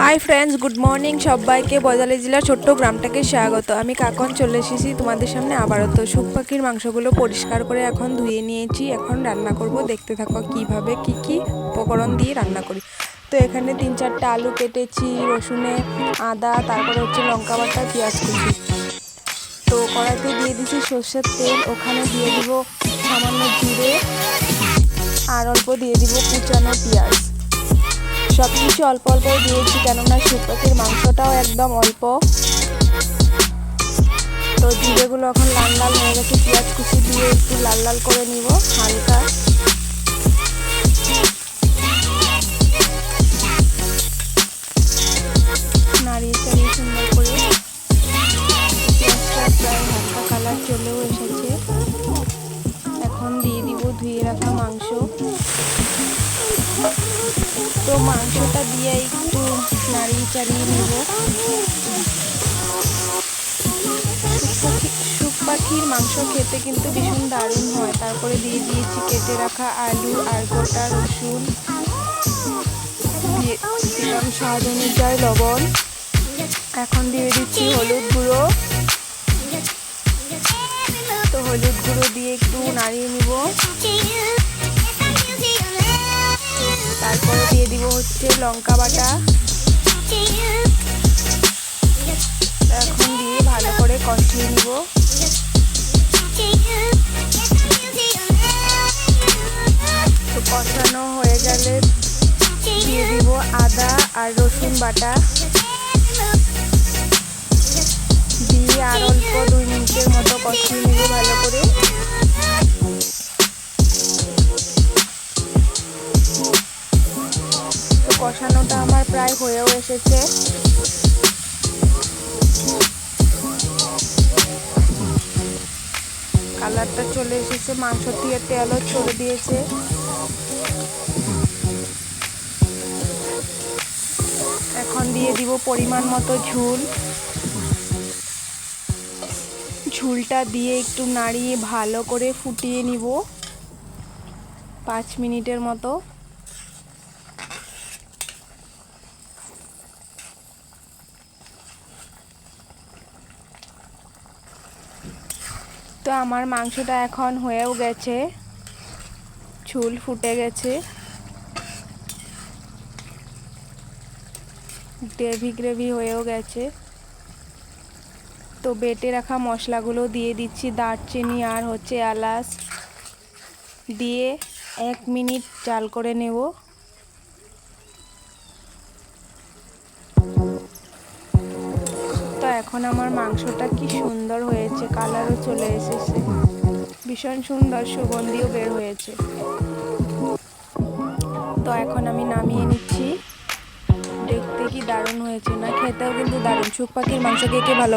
Hi friends good morning সবাইকে বজালি জেলার ছোট্ট গ্রামটাকে স্বাগত। আমি কাকন চলে এসেছি তোমাদের সামনে আবারও। তো শুক পাখির মাংসগুলো পরিষ্কার করে এখন ধুয়ে নিয়েছি। এখন রান্না করব। দেখতে থাকো কীভাবে কি কি উপকরণ দিয়ে রান্না করি। তো এখানে তিন চারটে আলু কেটেছি, রসুনে আদা, তারপরে হচ্ছে লঙ্কা বাটা, পেঁয়াজ কুচি। তো কড়াইতে দিয়ে দিচ্ছি সর্ষের তেল। ওখানে দিয়ে দিব সামান্য জিরে। আর অল্প দিয়ে দিব কুচানো পেঁয়াজ। সব কিছু অল্প অল্প দিয়েছি, কেননা শুকপাখির মাংসটাও একদম অল্প। তো জিরেগুলো এখন লাল লাল হয়ে গেছে, পেঁয়াজ কুচি দিয়ে একটু লাল লাল করে নিব, হালকা। তো মাংসটা দিয়ে একটু নাড়িয়ে চাড়িয়ে নেব। শুক পাখির মাংস খেতে কিন্তু ভীষণ দারুণ হয়। তারপরে দিয়ে দিয়েছি কেটে রাখা আলু, আর গোটা রসুন। দিয়ে দিলাম স্বাদ অনুযায়ী লবণ। এখন দিয়ে দিচ্ছি হলুদ গুঁড়ো। তো হলুদ গুঁড়ো দিয়ে একটু নাড়িয়ে নিব। তারপরে হচ্ছে লঙ্কা বাটা। এখন দিয়ে ভালো করে কষিয়ে নিব। তো কষানো হয়ে গেলে দিয়ে দিব আদা আর রসুন বাটা। দিয়ে আর অল্প দুই মিনিটের মতো কষিয়ে নিব ভালো করে। কষানোটা আমার প্রায় হয়েও এসেছে। কালারটা চলে এসেছে, মাংস দিয়ে তেলও চলে দিয়েছে। এখন দিয়ে দিব পরিমাণ মতো ঝুল। ঝুলটা দিয়ে একটু নাড়িয়ে ভালো করে ফুটিয়ে নিব। পাঁচ মিনিটের মতো। তো আমার মাংসটা এখন হয়েও গেছে। ঝুল ফুটে গেছে। গ্রেভি গ্রেভি হয়েও গেছে। তো বেটে রাখা মশলাগুলো দিয়ে দিচ্ছি দারচিনি আর হচ্ছে এলাচ। দিয়ে এক মিনিট চাল করে নেব। এখন আমার মাংসটা কি সুন্দর হয়েছে কালারও চলে এসেছে। ভীষণ সুন্দর সুগন্ধিও বের হয়েছে। তো এখন আমি নামিয়ে নিচ্ছি। দেখতে কি দারুণ হয়েছে, না? খেতেও কিন্তু দারুণ। সুখ পাখির মাংস কে ভালো